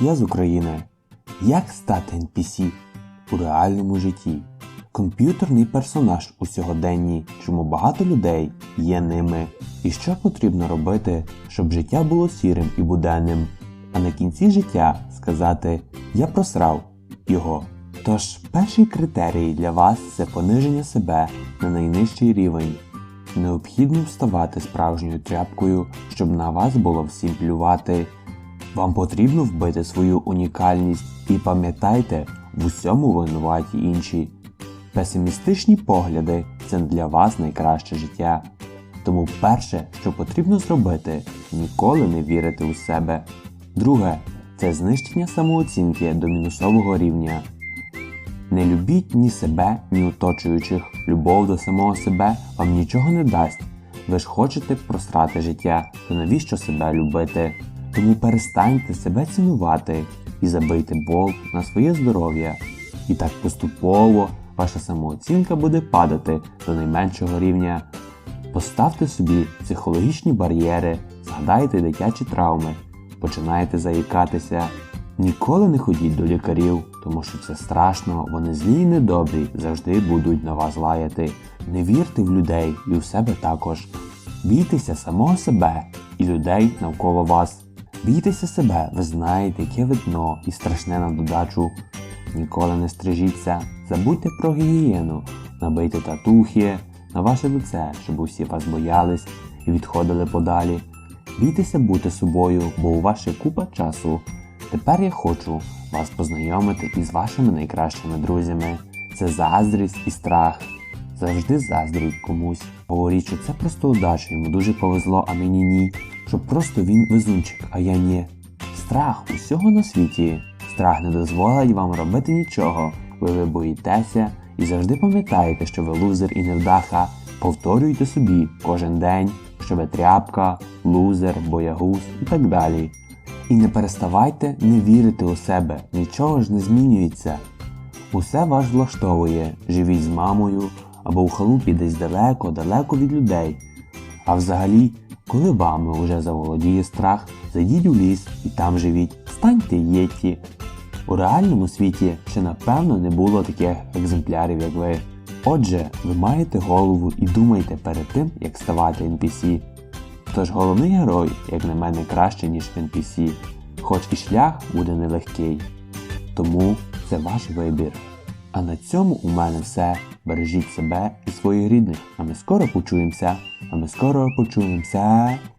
Я з України. Як стати NPC у реальному житті? Комп'ютерний персонаж у сьогоденні, чому багато людей є ними. І що потрібно робити, щоб життя було сірим і буденним, а на кінці життя сказати Я просрав його. Тож перший критерій для вас це пониження себе на найнижчий рівень. Необхідно вставати справжньою тряпкою, щоб на вас було всім плювати. Вам потрібно вбити свою унікальність і пам'ятайте, в усьому винуваті інші. Песимістичні погляди це для вас найкраще життя. Тому перше, що потрібно зробити, ніколи не вірити у себе. Друге це знищення самооцінки до мінусового рівня. Не любіть ні себе, ні оточуючих. Любов до самого себе вам нічого не дасть. Ви ж хочете просрати життя, то навіщо себе любити? Тому перестаньте себе цінувати і забийте болт на своє здоров'я. І так поступово ваша самооцінка буде падати до найменшого рівня. Поставте собі психологічні бар'єри, згадайте дитячі травми, починайте заїкатися. Ніколи не ходіть до лікарів, тому що це страшно, вони злі і недобрі, завжди будуть на вас лаяти. Не вірте в людей і в себе також. Бійтеся самого себе і людей навколо вас. Бійтеся себе, ви знаєте, яке видно і страшне на додачу. Ніколи не стрижіться, забудьте про гігієну, набийте татухи на ваше лице, щоб усі вас боялись і відходили подалі. Бійтеся бути собою, бо у вас ще купа часу. Тепер я хочу вас познайомити із вашими найкращими друзями. Це заздрість і страх. Завжди заздріть комусь. Говоріть, що це просто удача, йому дуже повезло, а мені ні. Що просто він везунчик, а я ні. Страх усього на світі. Страх не дозволить вам робити нічого. Ви ви боїтеся і завжди пам'ятаєте, що ви лузер і невдаха. Повторюйте собі кожен день, що ви тряпка, лузер, боягуз і так далі. І не переставайте не вірити у себе, нічого ж не змінюється. Усе вас влаштовує, живіть з мамою або у халупі десь далеко, далеко від людей. А взагалі, коли вами уже заволодіє страх, зайдіть у ліс і там живіть, станьте єті. У реальному світі ще напевно не було таких екземплярів, як ви. Отже, ви маєте голову і думайте перед тим, як ставати NPC. Тож головний герой, як на мене, краще, ніж NPC, хоч і шлях буде нелегкий. Тому це ваш вибір. А на цьому у мене все. Бережіть себе і своїх рідних. А ми скоро почуємося. А ми скоро почуємося.